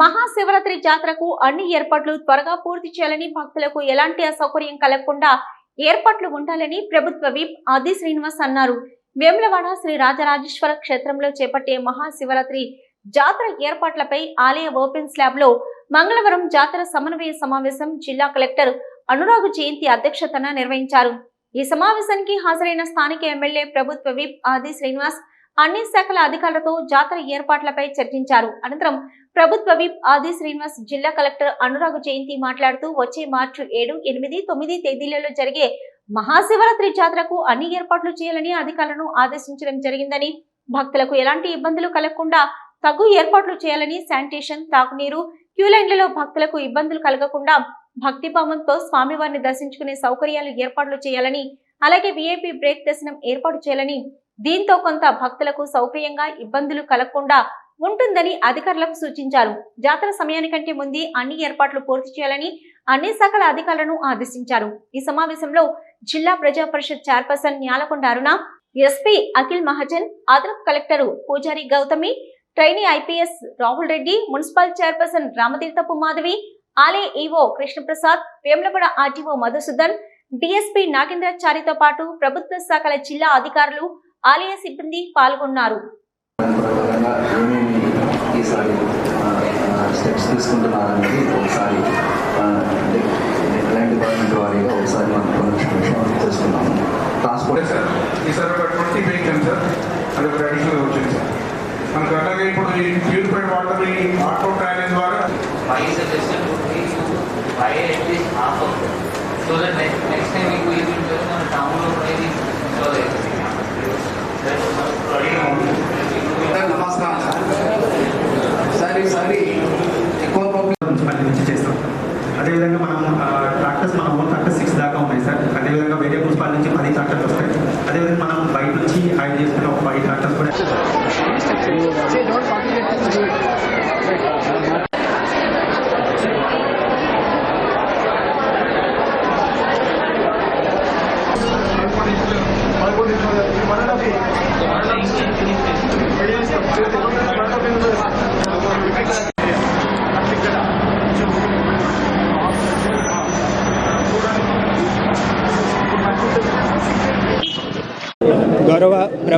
మహాశివరాత్రి జాతరకు అన్ని ఏర్పాట్లు త్వరగా పూర్తి చేయాలని భక్తులకు ఎలాంటి అసౌకర్యం కలగకుండా ఏర్పాట్లు ఉండాలని ప్రభుత్వ విప్ ఆది శ్రీనివాస్ అన్నారు. వేములవాడ శ్రీ రాజరాజేశ్వర క్షేత్రంలో చేపట్టే మహాశివరాత్రి జాతర ఏర్పాట్లపై ఆలయ ఓపెన్ స్లాబ్లో మంగళవారం జాతర సమన్వయ సమావేశం జిల్లా కలెక్టర్ అనురాగు జయంతి అధ్యక్షతన నిర్వహించారు. ఈ సమావేశానికి హాజరైన స్థానిక ఎమ్మెల్యే ప్రభుత్వ విప్ ఆది శ్రీనివాస్ అన్ని శాఖల అధికారులతో జాతర ఏర్పాట్లపై చర్చించారు. అనంతరం ప్రభుత్వ విప్ ఆది శ్రీనివాస్ జిల్లా కలెక్టర్ అనురాగ్ జయంతి మాట్లాడుతూ వచ్చే మార్చి ఏడు ఎనిమిది తొమ్మిది తేదీలలో జరిగే మహాశివరాత్రి జాతరకు అన్ని ఏర్పాట్లు చేయాలని అధికారులను ఆదేశించడం జరిగిందని భక్తులకు ఎలాంటి ఇబ్బందులు కలగకుండా తగు ఏర్పాట్లు చేయాలని శానిటేషన్ తాగునీరు క్యూ లైన్లలో భక్తులకు ఇబ్బందులు కలగకుండా భక్తిభావంతో స్వామివారిని దర్శించుకునే సౌకర్యాలు ఏర్పాట్లు చేయాలని అలాగే విఐపి బ్రేక్ దర్శనం ఏర్పాటు చేయాలని దీంతో కొంత భక్తులకు సౌకర్యంగా ఇబ్బందులు కలగకుండా ఉంటుందని అధికారులకు సూచించారు. జాతర సమయానికంటే ముందే అన్ని ఏర్పాట్లు పూర్తి చేయాలని అన్ని శాఖల అధికారులను ఆదేశించారు. ఈ సమావేశంలో జిల్లా ప్రజా పరిషత్ చైర్పర్సన్ న్యాలకొండ అరుణ ఎస్పీ అఖిల్ మహాజన్ అదనపు collector Pujari Gautami trainee IPS Rahul Reddy municipal chairperson Ramatheerthapu Madhavi ఆలయ EO Krishnaprasad Vemulawada RTO Madhusudan DSP నాగేంద్రాచారితో పాటు ప్రభుత్వ శాఖల జిల్లా అధికారులు ఆలయ సిబ్బంది పాల్గొన్నారు. స్టెప్స్ తీసుకుంటున్నారనేది ఒకసారి డిపార్ట్మెంట్ వారీగా ఒకసారి మనం తెలుసుకున్నాము ట్రాన్స్పోర్ట్ సార్ ఈసారి ఒక ట్వంటీ వెహికల్ సార్ అది ఒక అడిషనల్ వచ్చింది సార్ మనకు అలాగే ఇప్పుడు ఈ ప్యూరిఫైడ్ వాటర్ ఈ ఆటో ట్రాలీ ద్వారా my suggestion would be to buy at least half of గౌరవ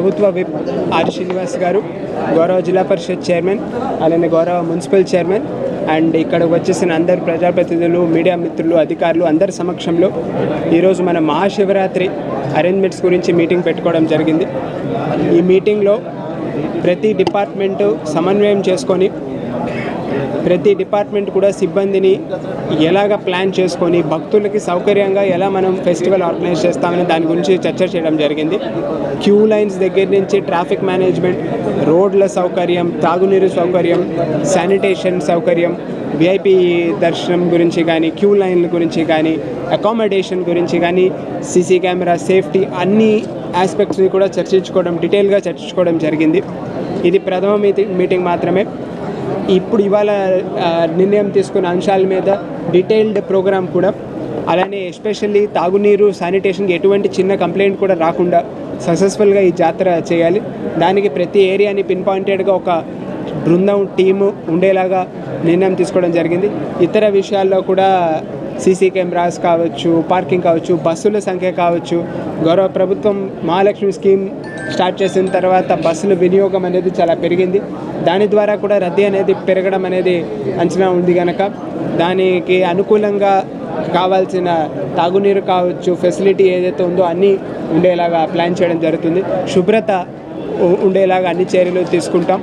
ప్రభుత్వ విప్ ఆర్ శ్రీనివాస్ గారు గౌరవ జిల్లా పరిషత్ చైర్మన్ అలానే గౌరవ మున్సిపల్ చైర్మన్ అండ్ ఇక్కడ వచ్చేసిన అందరు ప్రజాప్రతినిధులు మీడియా మిత్రులు అధికారులు అందరి సమక్షంలో ఈరోజు మన మహాశివరాత్రి అరేంజ్మెంట్స్ గురించి మీటింగ్ పెట్టుకోవడం జరిగింది. ఈ మీటింగ్లో ప్రతి డిపార్ట్మెంటు సమన్వయం చేసుకొని ప్రతి డిపార్ట్మెంట్ కూడా సిబ్బందిని ఎలాగ ప్లాన్ చేసుకొని భక్తులకి సౌకర్యంగా ఎలా మనం ఫెస్టివల్ ఆర్గనైజ్ చేస్తామని దాని గురించి చర్చ చేయడం జరిగింది. క్యూ లైన్స్ దగ్గర నుంచి ట్రాఫిక్ మేనేజ్మెంట్ రోడ్ల సౌకర్యం తాగునీరు సౌకర్యం శానిటేషన్ సౌకర్యం విఐపి దర్శనం గురించి కానీ క్యూ లైన్ల గురించి కానీ అకామిడేషన్ గురించి కానీ సీసీ కెమెరా సేఫ్టీ అన్ని ఆస్పెక్ట్స్ని కూడా చర్చించుకోవడం డీటెయిల్గా చర్చించుకోవడం జరిగింది. ఇది ప్రథమ మీటింగ్ మీటింగ్ మాత్రమే. ఇప్పుడు ఇవాళ నిర్ణయం తీసుకున్న అంశాల మీద డీటెయిల్డ్ ప్రోగ్రామ్ కూడా అలానే ఎస్పెషల్లీ తాగునీరు శానిటేషన్కి ఎటువంటి చిన్న కంప్లైంట్ కూడా రాకుండా సక్సెస్ఫుల్గా ఈ జాతర చేయాలి. దానికి ప్రతి ఏరియాని పిన్ పాయింటెడ్గా ఒక బృందం టీము ఉండేలాగా నిర్ణయం తీసుకోవడం జరిగింది. ఇతర విషయాల్లో కూడా సీసీ కెమెరాస్ కావచ్చు పార్కింగ్ కావచ్చు బస్సుల సంఖ్య కావచ్చు. గౌరవ ప్రభుత్వం మహాలక్ష్మి స్కీమ్ స్టార్ట్ చేసిన తర్వాత బస్సుల వినియోగం అనేది చాలా పెరిగింది. దాని ద్వారా కూడా రద్దీ అనేది పెరగడం అనేది అంచనా ఉంది కనుక దానికి అనుకూలంగా కావాల్సిన తాగునీరు కావచ్చు ఫెసిలిటీ ఏదైతే ఉందో అన్నీ ఉండేలాగా ప్లాన్ చేయడం జరుగుతుంది. శుభ్రత ఉండేలాగా అన్ని చర్యలు తీసుకుంటాం.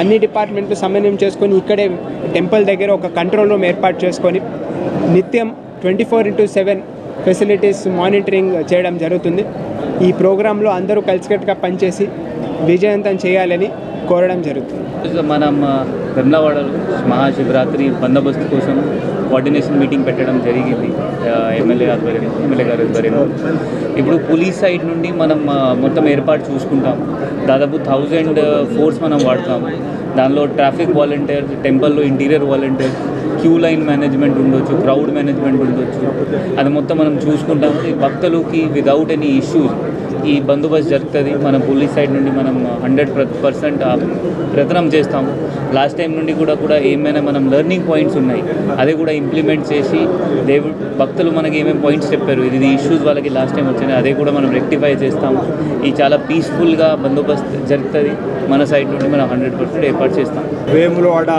అన్ని డిపార్ట్మెంట్లు సమన్వయం చేసుకొని ఇక్కడే టెంపుల్ దగ్గర ఒక కంట్రోల్ రూమ్ ఏర్పాటు చేసుకొని నిత్యం twenty four into seven facilities monitoring చేయడం జరుగుతుంది. ఈ ప్రోగ్రాంలో అందరూ కలిసికట్టుగా పనిచేసి విజయవంతం చేయాలని కోరడం జరుగుతుంది. మనం వెమ్లవాడలో మహాశివరాత్రి బందోబస్తు కోసం కోఆర్డినేషన్ మీటింగ్ పెట్టడం జరిగింది. ఎమ్మెల్యే ఆధ్వర్యంలో ఎమ్మెల్యే గారి ఆధ్వర్యంలో ఇప్పుడు పోలీస్ సైడ్ నుండి మనం మొత్తం ఏర్పాటు చూసుకుంటాం. దాదాపు థౌజండ్ ఫోర్స్ మనం వాడతాము దానిలో ట్రాఫిక్ వాలంటీర్స్ టెంపుల్లో interior volunteers queue line management ఉండొచ్చు క్రౌడ్ మేనేజ్మెంట్ ఉండొచ్చు. అది మొత్తం మనం చూసుకుంటాము. ఈ భక్తులకి విదౌట్ ఎనీ ఇష్యూస్ ఈ బందోబస్తు జరుగుతుంది. మన పోలీస్ సైడ్ నుండి మనం హండ్రెడ్ పర్సెంట్ ప్రయత్నం చేస్తాము. లాస్ట్ టైం నుండి కూడా కూడా ఏమైనా మనం లెర్నింగ్ పాయింట్స్ ఉన్నాయి. అది కూడా ఇంప్లిమెంట్ చేసి దేవుడు భక్తులు మనకి ఏమేమి పాయింట్స్ చెప్పారు? ఇది ఇష్యూస్ వాళ్ళకి లాస్ట్ టైం వచ్చినాయి. అదే కూడా మనం రెక్టిఫై చేస్తాము. ఈ చాలా పీస్ఫుల్గా బందోబస్తు జరుగుతుంది. మన సైడ్ నుండి మనం హండ్రెడ్ పర్సెంట్ ఏర్పాటు చేస్తాం వేములవాడ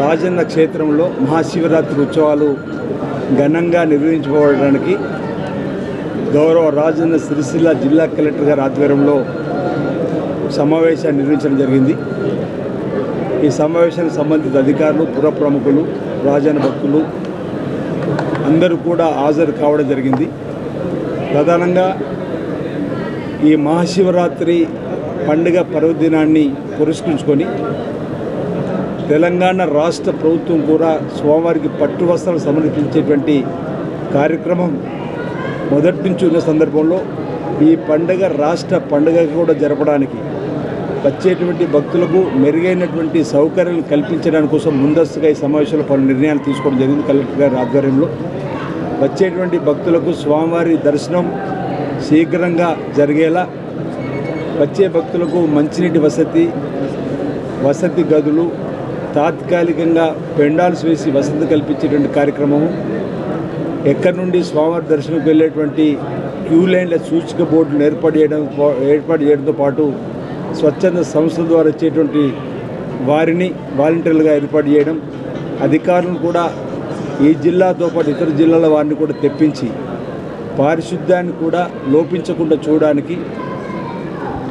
రాజన్న క్షేత్రంలో మహాశివరాత్రి ఉత్సవాలు ఘనంగా నిర్వహించుకోవడానికి గౌరవ రాజన్న సిరిసిల్ల జిల్లా కలెక్టర్ గారి ఆధ్వర్యంలో సమావేశాన్ని నిర్వహించడం జరిగింది. ఈ సమావేశానికి సంబంధిత అధికారులు పుర ప్రముఖులు రాజన్న భక్తులు అందరూ కూడా హాజరు కావడం జరిగింది. ప్రధానంగా ఈ మహాశివరాత్రి పండుగ పర్వదినాన్ని పురస్కరించుకొని తెలంగాణ రాష్ట్ర ప్రభుత్వం కూడా స్వామివారికి పట్టు వస్త్రాలు సమర్పించేటువంటి కార్యక్రమం మొదటి నుంచి ఉన్న సందర్భంలో ఈ పండుగ రాష్ట్ర పండుగ కూడా జరపడానికి వచ్చేటువంటి భక్తులకు మెరుగైనటువంటి సౌకర్యాలు కల్పించడానికి కోసం ముందస్తుగా ఈ సమావేశంలో పలు నిర్ణయాలు తీసుకోవడం జరిగింది కలెక్టర్ గారి ఆధ్వర్యంలో. వచ్చేటువంటి భక్తులకు స్వామివారి దర్శనం శీఘ్రంగా జరిగేలా వచ్చే భక్తులకు మంచినీటి వసతి వసతి గదులు తాత్కాలికంగా పెండాల్స్ వేసి వసతి కల్పించేటువంటి కార్యక్రమము. ఎక్కడి నుండి స్వామివారి దర్శనంకి వెళ్ళేటువంటి క్యూ లైన్ల సూచిక బోర్డులు ఏర్పాటు చేయడం ఏర్పాటు చేయడంతో పాటు స్వచ్ఛంద సంస్థల ద్వారా వచ్చేటువంటి వారిని వాలంటీర్లుగా ఏర్పాటు చేయడం అధికారులను కూడా ఈ జిల్లాతో పాటు ఇతర జిల్లాల వారిని కూడా తెప్పించి పారిశుద్ధ్యాన్ని కూడా లోపించకుండా చూడడానికి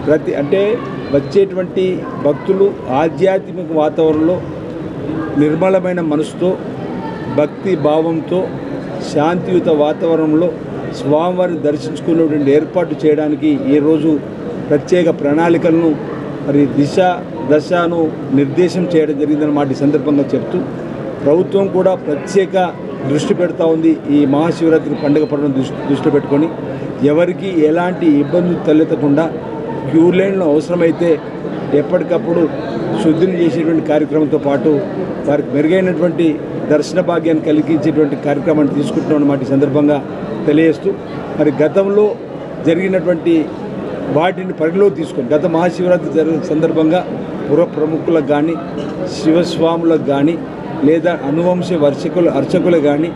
ప్రతి అంటే వచ్చేటువంటి భక్తులు ఆధ్యాత్మిక వాతావరణంలో నిర్మలమైన మనసుతో భక్తి భావంతో శాంతియుత వాతావరణంలో స్వామివారిని దర్శించుకునేటువంటి ఏర్పాటు చేయడానికి ఈరోజు ప్రత్యేక ప్రణాళికలను మరి దిశ దశను నిర్దేశం చేయడం జరిగిందన్నమాట ఈ సందర్భంగా చెప్తూ ప్రభుత్వం కూడా ప్రత్యేక దృష్టి పెడతా ఉంది ఈ మహాశివరాత్రి పండుగ పడడం దృష్టి దృష్టి పెట్టుకొని. ఎవరికి ఎలాంటి ఇబ్బందులు తలెత్తకుండా క్యూ లైన్లు అవసరమైతే ఎప్పటికప్పుడు శుద్ధిని చేసేటువంటి కార్యక్రమంతో పాటు వారికి మెరుగైనటువంటి దర్శన భాగ్యాన్ని కలిగించేటువంటి కార్యక్రమాన్ని తీసుకుంటున్నాం అన్నమాట ఈ సందర్భంగా తెలియజేస్తూ మరి గతంలో జరిగినటువంటి వాటిని పరిగణలో తీసుకొని గత మహాశివరాత్రి జరిగిన సందర్భంగా పుర ప్రముఖులకు కానీ శివస్వాములకు కానీ లేదా అనువంశ వర్షకులు అర్చకులు కానీ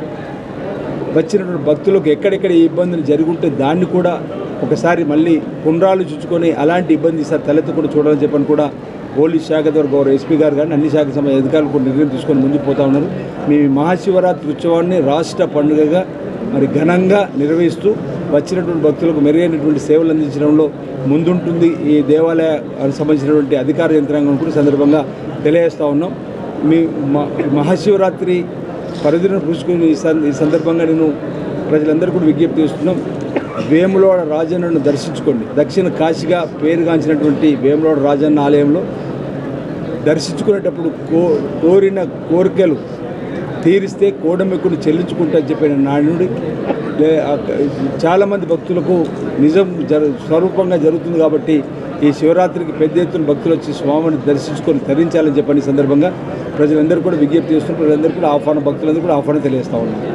వచ్చినటువంటి భక్తులకు ఎక్కడెక్కడ ఇబ్బందులు జరుగుంటే దాన్ని కూడా ఒకసారి మళ్ళీ పునరాలోచించుకొని అలాంటి ఇబ్బంది ఈసారి తలెత్తకుండా చూడాలని చెప్పని కూడా పోలీస్ శాఖ ద్వారా గౌరవ ఎస్పీ గారు కానీ అన్ని శాఖ సంబంధించిన అధికారులు కూడా నిర్ణయం తీసుకొని ముందుకు పోతా ఉన్నారు. మీ మహాశివరాత్రి ఉత్సవాన్ని రాష్ట్ర పండుగగా మరి ఘనంగా నిర్వహిస్తూ వచ్చినటువంటి భక్తులకు మెరుగైనటువంటి సేవలు అందించడంలో ముందుంటుంది. ఈ దేవాలయ సంబంధించినటువంటి అధికార యంత్రాంగం కూడా సందర్భంగా తెలియజేస్తూ ఉన్నాం. మీ మ- మహాశివరాత్రి పరిధిని పూసుకుని ఈ ఈ సందర్భంగా నేను ప్రజలందరూ కూడా విజ్ఞప్తి చేస్తున్నాం. వేములవాడ రాజన్నను దర్శించుకోండి. దక్షిణ కాశీగా పేరుగాంచినటువంటి వేములవాడ రాజన్న ఆలయంలో దర్శించుకునేటప్పుడు కో కోరిన కోరికలు తీరిస్తే కోడమెక్కుని చెల్లించుకుంటా చెప్పిన నానుడి చాలామంది భక్తులకు నిజం జరు స్వరూపంగా జరుగుతుంది కాబట్టి ఈ శివరాత్రికి పెద్ద ఎత్తున భక్తులు వచ్చి స్వామిని దర్శించుకొని తరించాలని చెప్పని సందర్భంగా ప్రజలందరూ కూడా విజ్ఞప్తి చేస్తున్నారు. ప్రజలందరూ కూడా ఆహ్వాన భక్తులందరూ కూడా ఆహ్వానం తెలియజేస్తా ఉన్నారు.